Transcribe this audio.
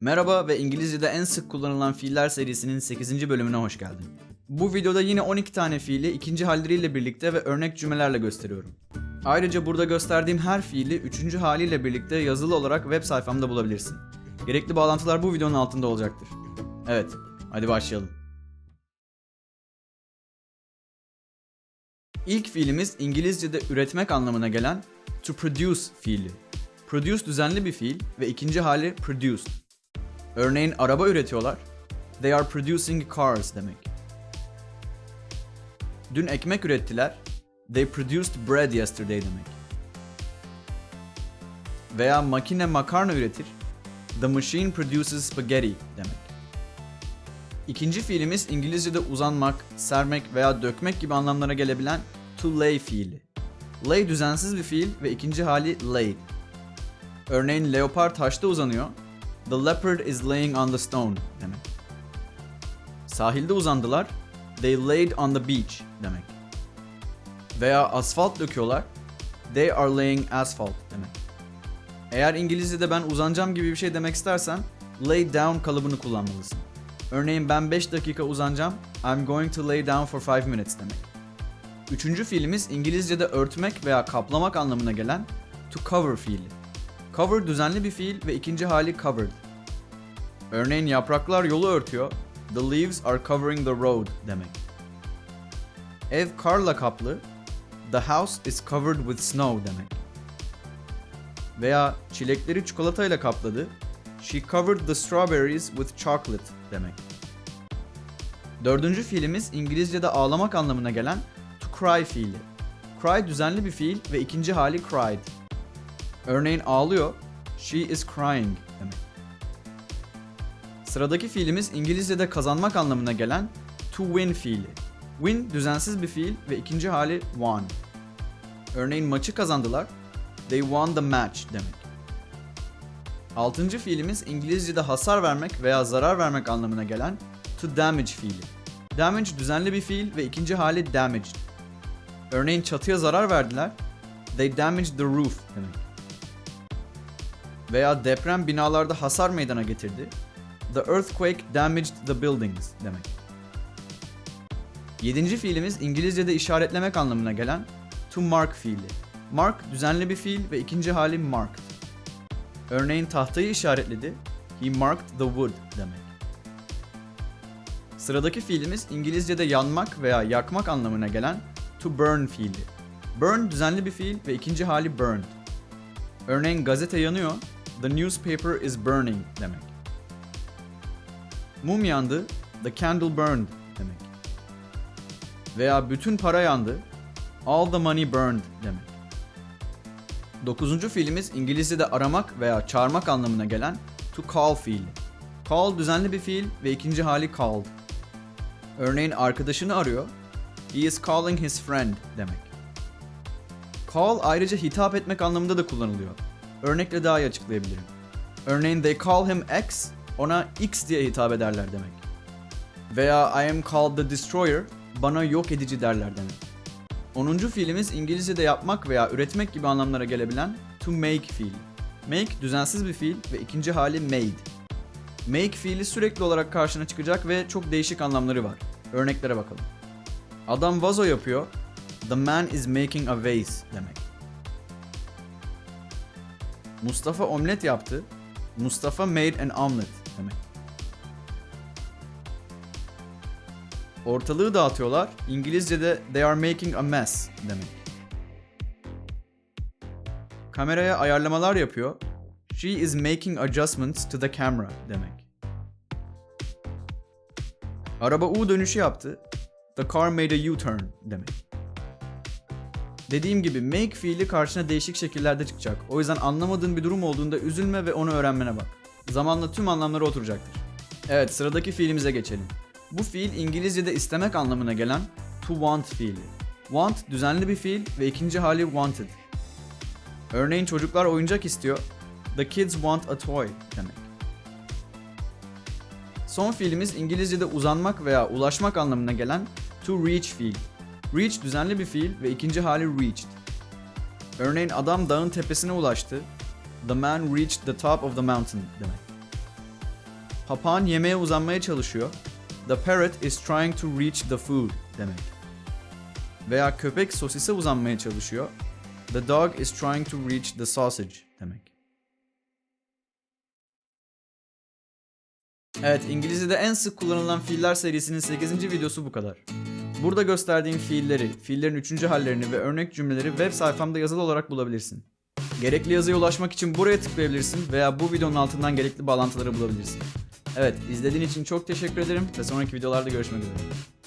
Merhaba ve İngilizce'de en sık kullanılan fiiller serisinin 8. bölümüne hoş geldin. Bu videoda yine 12 tane fiili ikinci halleriyle birlikte ve örnek cümlelerle gösteriyorum. Ayrıca burada gösterdiğim her fiili üçüncü haliyle birlikte yazılı olarak web sayfamda bulabilirsin. Gerekli bağlantılar bu videonun altında olacaktır. Evet, hadi başlayalım. İlk fiilimiz İngilizce'de üretmek anlamına gelen to produce fiili. Produce düzenli bir fiil ve ikinci hali produced. Örneğin araba üretiyorlar. They are producing cars demek. Dün ekmek ürettiler. They produced bread yesterday demek. Veya makine makarna üretir. The machine produces spaghetti demek. İkinci fiilimiz İngilizce'de uzanmak, sermek veya dökmek gibi anlamlara gelebilen to lay fiili. Lay düzensiz bir fiil ve ikinci hali laid. Örneğin leopar taşta uzanıyor. The leopard is laying on the stone demek. Sahilde uzandılar. They laid on the beach demek. Veya asfalt döküyorlar. They are laying asphalt demek. Eğer İngilizce'de ben uzanacağım gibi bir şey demek istersen lay down kalıbını kullanmalısın. Örneğin ben 5 dakika uzanacağım. I'm going to lay down for 5 minutes demek. Üçüncü fiilimiz İngilizce'de örtmek veya kaplamak anlamına gelen to cover fiili. Cover düzenli bir fiil ve ikinci hali covered. Örneğin yapraklar yolu örtüyor. The leaves are covering the road demek. Ev karla kaplı. The house is covered with snow demek. Veya çilekleri çikolatayla kapladı. She covered the strawberries with chocolate demek. Dördüncü fiilimiz İngilizce'de ağlamak anlamına gelen to cry fiili. Cry düzenli bir fiil ve ikinci hali cried. Örneğin ağlıyor. She is crying. Sıradaki fiilimiz İngilizce'de kazanmak anlamına gelen to win fiili. Win düzensiz bir fiil ve ikinci hali won. Örneğin maçı kazandılar. They won the match demek. Altıncı fiilimiz İngilizce'de hasar vermek veya zarar vermek anlamına gelen to damage fiili. Damage düzenli bir fiil ve ikinci hali damaged. Örneğin çatıya zarar verdiler. They damaged the roof demek. Veya deprem binalarda hasar meydana getirdi. The earthquake damaged the buildings demek. Yedinci fiilimiz İngilizce'de işaretlemek anlamına gelen to mark fiili. Mark düzenli bir fiil ve ikinci hali marked. Örneğin tahtayı işaretledi. He marked the wood demek. Sıradaki fiilimiz İngilizce'de yanmak veya yakmak anlamına gelen to burn fiili. Burn düzenli bir fiil ve ikinci hali burned. Örneğin gazete yanıyor. The newspaper is burning demek. Mum yandı. The candle burned demek. Veya bütün para yandı. All the money burned demek. Dokuzuncu fiilimiz İngilizce'de aramak veya çağırmak anlamına gelen to call fiili. Call düzenli bir fiil ve ikinci hali called. Örneğin arkadaşını arıyor. He is calling his friend demek. Call ayrıca hitap etmek anlamında da kullanılıyor. Örnekle daha iyi açıklayabilirim. Örneğin they call him X, ona X diye hitap ederler demek. Veya I am called the destroyer, bana yok edici derler demek. 10. fiilimiz İngilizce'de yapmak veya üretmek gibi anlamlara gelebilen to make fiili. Make düzensiz bir fiil ve ikinci hali made. Make fiili sürekli olarak karşına çıkacak ve çok değişik anlamları var. Örneklere bakalım. Adam vazo yapıyor. The man is making a vase demek. Mustafa omlet yaptı. Mustafa made an omelet demek. Ortalığı dağıtıyorlar. İngilizce'de they are making a mess demek. Kameraya ayarlamalar yapıyor. She is making adjustments to the camera demek. Araba U dönüşü yaptı. The car made a U-turn demek. Dediğim gibi make fiili karşına değişik şekillerde çıkacak. O yüzden anlamadığın bir durum olduğunda üzülme ve onu öğrenmene bak. Zamanla tüm anlamları oturacaktır. Evet sıradaki fiilimize geçelim. Bu fiil İngilizce'de istemek anlamına gelen to want fiili. Want düzenli bir fiil ve ikinci hali wanted. Örneğin çocuklar oyuncak istiyor. The kids want a toy demek. Son fiilimiz İngilizce'de uzanmak veya ulaşmak anlamına gelen to reach fiil. Reach düzenli bir fiil ve ikinci hali reached. Örneğin adam dağın tepesine ulaştı. The man reached the top of the mountain demek. Papağan yemeğe uzanmaya çalışıyor. The parrot is trying to reach the food demek. Veya köpek sosise uzanmaya çalışıyor. The dog is trying to reach the sausage demek. Evet, İngilizce'de en sık kullanılan fiiller serisinin 8. videosu bu kadar. Burada gösterdiğim fiilleri, fiillerin 3. hallerini ve örnek cümleleri web sayfamda yazılı olarak bulabilirsin. Gerekli yazıya ulaşmak için buraya tıklayabilirsin veya bu videonun altından gerekli bağlantıları bulabilirsin. Evet, izlediğin için çok teşekkür ederim ve sonraki videolarda görüşmek üzere.